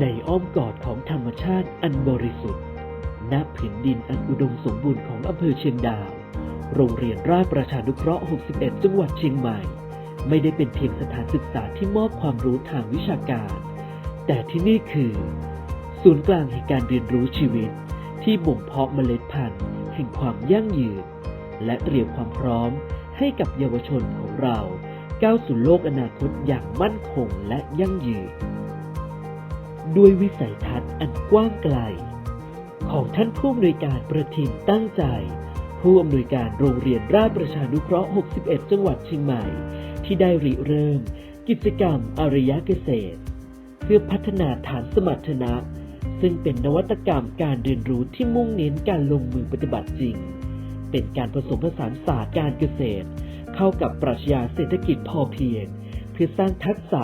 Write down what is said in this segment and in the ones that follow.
ในอ้อมกอดของธรรมชาติอันบริสุทธิ์ณผืนดินอันอุดมสมบูรณ์ของอำเภอเชียงดาว โรงเรียนราชประชานุเคราะห์ 61 จังหวัดเชียงใหม่ ไม่ได้เป็นเพียงสถานศึกษาที่มอบความรู้ทางวิชาการ แต่ที่นี่คือ ศูนย์กลางแห่งการเรียนรู้ชีวิต ที่บ่มเพาะเมล็ดพันธุ์ แห่งความยั่งยืน และเตรียมความพร้อมให้กับเยาวชนของเรา ก้าวสู่โลกอนาคตอย่างมั่นคงและยั่งยืน ด้วยวิสัยทัศน์อันกว้างไกล ของท่านผู้อำนวยการประทินตั้งใจ ผู้อำนวยการโรงเรียนราชประชานุเคราะห์ 61 จังหวัดเชียงใหม่ ที่ได้ริเริ่ม กิจกรรมอารยเกษตร เพื่อพัฒนาฐานสมรรถนะ ซึ่งเป็นนวัตกรรมการเรียนรู้ที่มุ่งเน้นการลงมือปฏิบัติจริง เป็นการผสมผสานศาสตร์การเกษตร เข้ากับปรัชญาเศรษฐกิจพอเพียง เพื่อสร้างทักษะ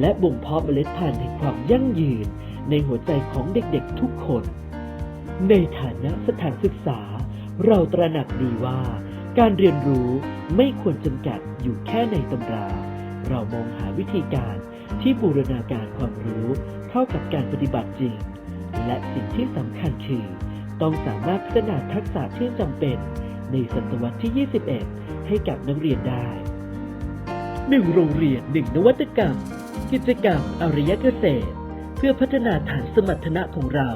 และบ่มเพาะเมล็ดพันธุ์แห่งความยั่งยืนในหัวใจของเด็กๆทุกคน ในฐานะสถานศึกษา เราตระหนักดีว่า การเรียนรู้ไม่ควรจำกัดอยู่แค่ในตำรา เรามองหาวิธีการที่บูรณาการความรู้เข้ากับการปฏิบัติจริง และสิ่งที่สำคัญคือ ต้องสามารถพัฒนาทักษะที่จำเป็น ในศตวรรษที่ 21 ให้กับนักเรียนได้หนึ่งโรงเรียนหนึ่งนวัตกรรม กิจกรรมอารยเกษตร เพื่อพัฒนาฐานสมรรถนะของเรา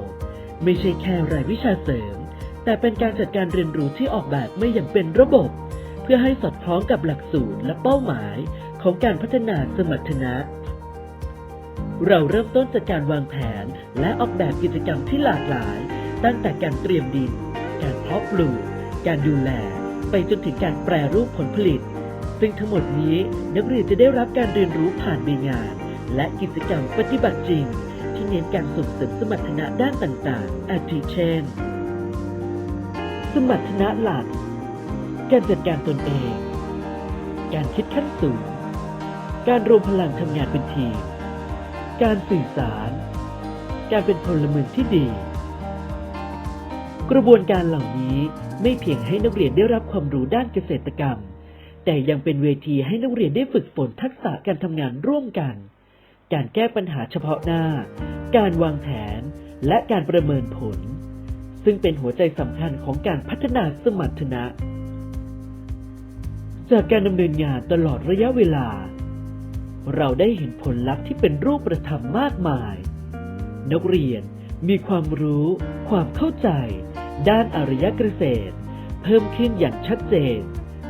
ไม่ใช่แค่รายวิชาเสริม แต่เป็นการจัดการเรียนรู้ที่ออกแบบไม่อย่างเป็นระบบ เพื่อให้สอดคล้องกับหลักสูตรและเป้าหมายของการพัฒนาสมรรถนะเราเริ่มต้นจากการวางแผนและออกแบบกิจกรรมที่หลากหลาย ตั้งแต่การเตรียมดิน การเพาะปลูก การดูแล ไปจนถึงการแปรรูปผลผลิต ซึ่งทั้งหมดนี้นักเรียนจะได้รับการเรียนรู้ผ่านในงาน และกิจกรรมปฏิบัติจริง ที่เน้นการส่งเสริมสมรรถนะด้านต่างๆ อาทิเช่น สมรรถนะหลัก การจัดการตนเอง การคิดขั้นสูง การรวมพลังทำงานเป็นทีม การสื่อสาร การเป็นพลเมืองที่ดี กระบวนการเหล่านี้ไม่เพียงให้นักเรียนได้รับความรู้ด้านเกษตรกรรมแต่ยังเป็นเวทีให้นักเรียนได้ฝึกฝนทักษะการทำงานร่วมกัน การแก้ปัญหาเฉพาะหน้า การวางแผน และการประเมินผล ซึ่งเป็นหัวใจสำคัญของการพัฒนาสมรรถนะ จากการดำเนินงานตลอดระยะเวลา เราได้เห็นผลลัพธ์ที่เป็นรูปธรรมมากมาย นักเรียนมีความรู้ ความเข้าใจ ด้านอารยเกษตร เพิ่มขึ้นอย่างชัดเจน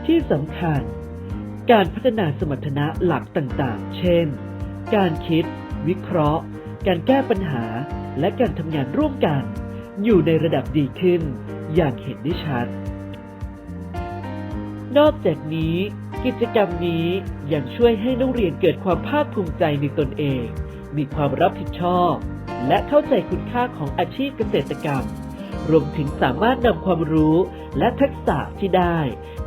ที่สำคัญ การพัฒนาสมรรถนะหลักต่างๆ เช่น การคิด วิเคราะห์ การแก้ปัญหา และการทำงานร่วมกัน อยู่ในระดับดีขึ้น อย่างเห็นได้ชัด นอกจากนี้ กิจกรรมนี้ยังช่วยให้นักเรียนเกิดความภาคภูมิใจในตนเอง มีความรับผิดชอบ และเข้าใจคุณค่าของอาชีพเกษตรกรรม รวมถึงสามารถนำความรู้และทักษะที่ได้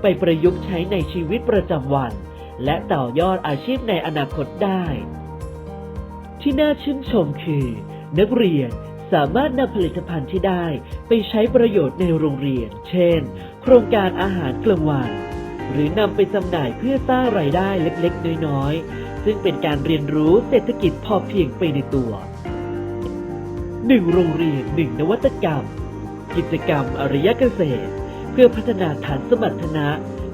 ไปประยุกต์ใช้ในชีวิตประจำวันและต่อยอดอาชีพในอนาคตได้ ที่น่าชื่นชมคือ นักเรียนสามารถนำผลิตภัณฑ์ที่ได้ไปใช้ประโยชน์ในโรงเรียน เช่น โครงการอาหารกลางวันหรือนำไปจำหน่ายเพื่อสร้างรายได้เล็กๆ น้อยๆ ซึ่งเป็นการเรียนรู้เศรษฐกิจพอเพียงไปในตัวหนึ่งโรงเรียนหนึ่งนวัตกรรม กิจกรรมอารยเกษตร เพื่อพัฒนาฐานสมรรถนะ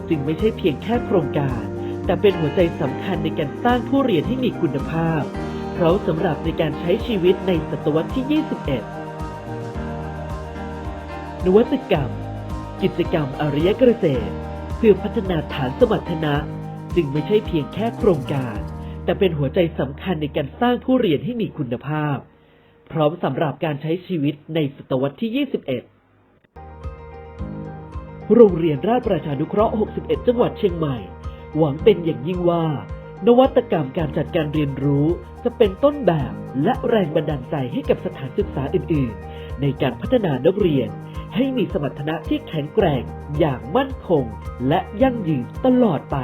จึงไม่ใช่เพียงแค่โครงการ แต่เป็นหัวใจสำคัญในการสร้างผู้เรียนที่มีคุณภาพ พราะสำหรับในการใช้ชีวิตในศตวรรษที่ 21 นวัตกรรม กิจกรรมอารยเกษตร เพื่อพัฒนาฐานสมรรถนะ จึงไม่ใช่เพียงแค่โครงการ แต่เป็นหัวใจสำคัญในการสร้างผู้เรียนให้มีคุณภาพ พร้อมสำหรับการใช้ชีวิตในศตวรรษที่ 21 โรงเรียนราชประชานุเคราะห์ 61 จังหวัดเชียงใหม่ หวังเป็นอย่างยิ่งว่า นวัตกรรมการจัดการเรียนรู้ จะเป็นต้นแบบและแรงบันดาลใจให้กับสถานศึกษาอื่น ๆ ในการพัฒนานักเรียน ให้มีสมรรถนะที่แข็งแกร่ง อย่างมั่นคง และยั่งยืนตลอดไป